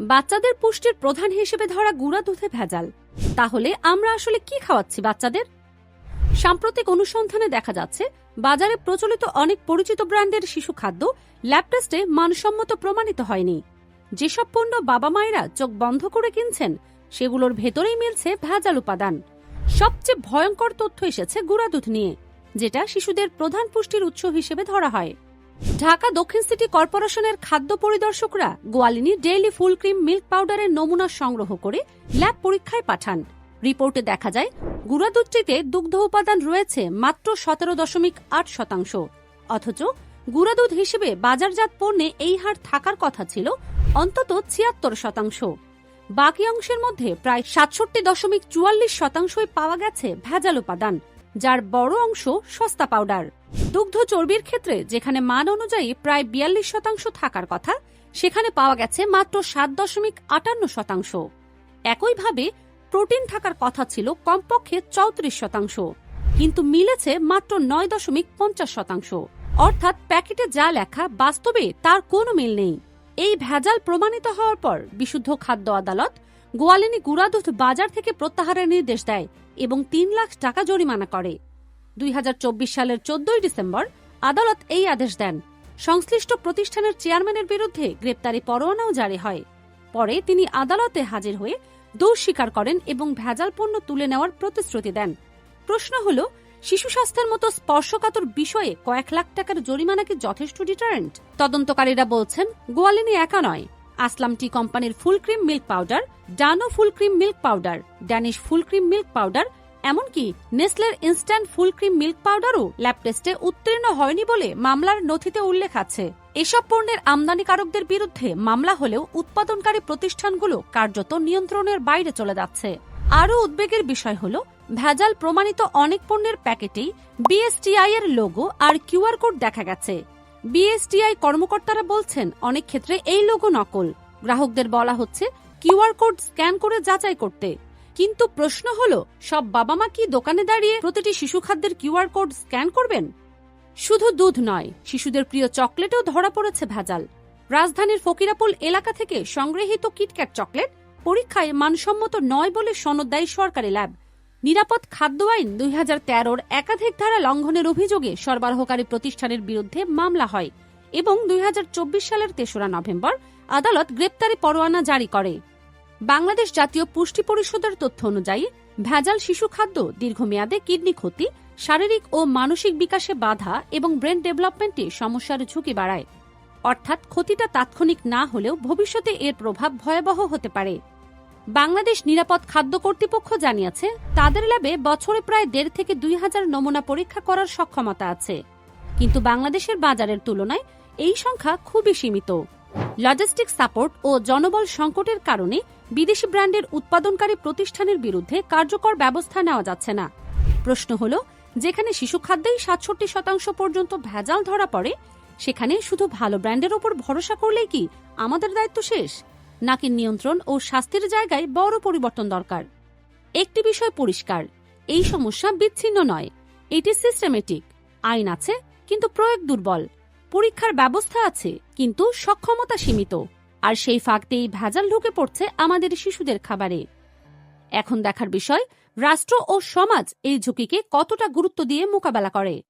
বাচ্চাদের পুষ্টির প্রধান হিসেবে ধরা গুঁড়া দুধে ভেজাল। তাহলে আমরা আসলে কি খাওয়াচ্ছি বাচ্চাদের? সাম্প্রতিক অনুসন্ধানে দেখা যাচ্ছে, বাজারে প্রচলিত অনেক পরিচিত ব্র্যান্ডের শিশু খাদ্য ল্যাব টেস্টে মানসম্মত প্রমাণিত হয়নি। যেসব পণ্য বাবা মায়েরা চোখ বন্ধ করে কিনছেন, সেগুলোর ভেতরেই মিলছে ভেজাল উপাদান। সবচেয়ে ভয়ঙ্কর তথ্য এসেছে গুঁড়া দুধ নিয়ে, যেটা শিশুদের প্রধান পুষ্টির উৎস হিসেবে ধরা হয়। ঢাকা দক্ষিণ সিটি কর্পোরেশনের খাদ্য পরিদর্শকরা Goalini daily full cream milk পাউডারের নমুনা সংগ্রহ করে ল্যাব পরীক্ষায় পাঠান। রিপোর্টে দেখা যায় গুঁড়া দুধটিতে দুগ্ধ উপাদান রয়েছে মাত্র সতেরো দশমিক আট শতাংশ। অথচ গুঁড়া দুধ হিসেবে বাজারজাত পণ্যে এই হার থাকার কথা ছিল অন্তত ছিয়াত্তর শতাংশ। বাকি অংশের মধ্যে প্রায় সাতষট্টি দশমিক চুয়াল্লিশ শতাংশই পাওয়া গেছে ভেজাল উপাদান। যার বড় অংশ সস্তা পাউডার। দুগ্ধ চর্বির ক্ষেত্রে যেখানে মান অনুযায়ী প্রায় বিয়াল্লিশ শতাংশ থাকার কথা, সেখানে পাওয়া গেছে মাত্র সাত দশমিক আটান্ন শতাংশ। একইভাবে প্রোটিন থাকার কথা ছিল কমপক্ষে চৌত্রিশ শতাংশ, কিন্তু মিলেছে মাত্র নয় দশমিক পঞ্চাশ শতাংশ। অর্থাৎ প্যাকেটে যা লেখা বাস্তবে তার কোনো মিল নেই। এই ভেজাল প্রমাণিত হওয়ার পর বিশুদ্ধ খাদ্য আদালত গোয়ালিনী গুঁড়া দুধ বাজার থেকে প্রত্যাহারের নির্দেশ দেয় এবং তিন লাখ টাকা জরিমানা করে। দুই হাজার চব্বিশ সালের চোদ্দই ডিসেম্বর আদালত এই আদেশ দেন। সংশ্লিষ্ট প্রতিষ্ঠানের চেয়ারম্যানের বিরুদ্ধে গ্রেপ্তারি পরোয়ানাও জারি হয়। পরে তিনি আদালতে হাজির হয়ে দোষ স্বীকার করেন এবং ভেজাল পণ্য তুলে নেওয়ার প্রতিশ্রুতি দেন। প্রশ্ন হল, শিশু স্বাস্থ্যের মতো স্পর্শকাতর বিষয়ে কয়েক লাখ টাকার জরিমানা কি যথেষ্ট ডিটারেন্ট? তদন্তকারীরা বলছেন, গোয়ালিনী একা নয়। আসলাম টি কোম্পানির full cream milk powder, Dano full cream milk powder, Danish full cream milk powder, এমনকি নেসলের ইনস্ট্যান্ট ফুল ক্রিম মিল্ক পাউডারও ল্যাব টেস্টে উত্তীর্ণ হয়নি বলে মামলার নথিতে উল্লেখ আছে। এসব পণ্যের আমদানিকারকদের বিরুদ্ধে মামলা হলেও উৎপাদনকারী প্রতিষ্ঠানগুলো কার্যত নিয়ন্ত্রণের বাইরে চলে যাচ্ছে। আরও উদ্বেগের বিষয় হল, ভেজাল প্রমাণিত অনেক পণ্যের প্যাকেটেই বিএসটিআই এর লোগো আর কিউআর কোড দেখা গেছে। বিএসটিআই কর্মকর্তারা বলছেন, অনেক ক্ষেত্রে এই লোগো নকল। গ্রাহকদের বলা হচ্ছে কিউআর কোড স্ক্যান করে যাচাই করতে। কিন্তু প্রশ্ন হল, সব বাবা মা কি দোকানে দাঁড়িয়ে প্রতিটি শিশু খাদ্যের কিউআর কোড স্ক্যান করবেন? শুধু দুধ নয়, শিশুদের প্রিয় চকলেটেও ধরা পড়েছে ভেজাল। রাজধানীর ফকিরাপুল এলাকা থেকে সংগৃহীত কিটক্যাট চকলেট, পরীক্ষায় মানসম্মত নয় বলে সনদ দেয় সরকারি ল্যাব। নিরাপদ খাদ্য আইন দুই হাজার তেরোর একাধিক ধারা লঙ্ঘনের অভিযোগে সরবরাহকারী প্রতিষ্ঠানের বিরুদ্ধে মামলা হয় এবং দুই হাজার চব্বিশ সালের তেসরা নভেম্বর আদালত গ্রেপ্তারি পরোয়ানা জারি করে। বাংলাদেশ জাতীয় পুষ্টি পরিষদের তথ্য অনুযায়ী, ভেজাল শিশু খাদ্য দীর্ঘমেয়াদে কিডনি ক্ষতি, শারীরিক ও মানসিক বিকাশে বাধা এবং ব্রেন ডেভেলপমেন্টে সমস্যার ঝুঁকি বাড়ায়। অর্থাৎ ক্ষতিটা তাৎক্ষণিক না হলেও ভবিষ্যতে এর প্রভাব ভয়াবহ হতে পারে। বাংলাদেশ নিরাপদ খাদ্য কর্তৃপক্ষ জানিয়েছে, তাদের ল্যাবে বছরে প্রায় দেড় থেকে দুই হাজার নমুনা পরীক্ষা করার সক্ষমতা আছে। কিন্তু বাংলাদেশের বাজারের তুলনায় এই সংখ্যা খুবই সীমিত। লজিস্টিক সাপোর্ট ও জনবল সংকটের কারণে বিদেশি ব্র্যান্ডের উৎপাদনকারী প্রতিষ্ঠানের বিরুদ্ধে কার্যকর ব্যবস্থা নেওয়া যাচ্ছে না। প্রশ্ন হল, যেখানে শিশু খাদ্যেই সাতষট্টি শতাংশ পর্যন্ত ভেজাল ধরা পড়ে, সেখানে শুধু ভালো ব্র্যান্ডের ওপর ভরসা করলেই কি আমাদের দায়িত্ব শেষ? নাকি নিয়ন্ত্রণ ও স্বাস্থ্যের জায়গায় বড় পরিবর্তন দরকার? একটি বিষয় পরিষ্কার, এই সমস্যা বিচ্ছিন্ন নয়। এটি সিস্টেমেটিক, আইন আছে, কিন্তু প্রয়োগ দুর্বল। পরীক্ষার ব্যবস্থা আছে, কিন্তু সক্ষমতা সীমিত। আর সেই ফাঁকতেই ভেজাল ঢুকে পড়ছে আমাদের শিশুদের খাবারে। এখন দেখার বিষয়, রাষ্ট্র ও সমাজ এই ঝুঁকিকে কতটা গুরুত্ব দিয়ে মোকাবেলা করে?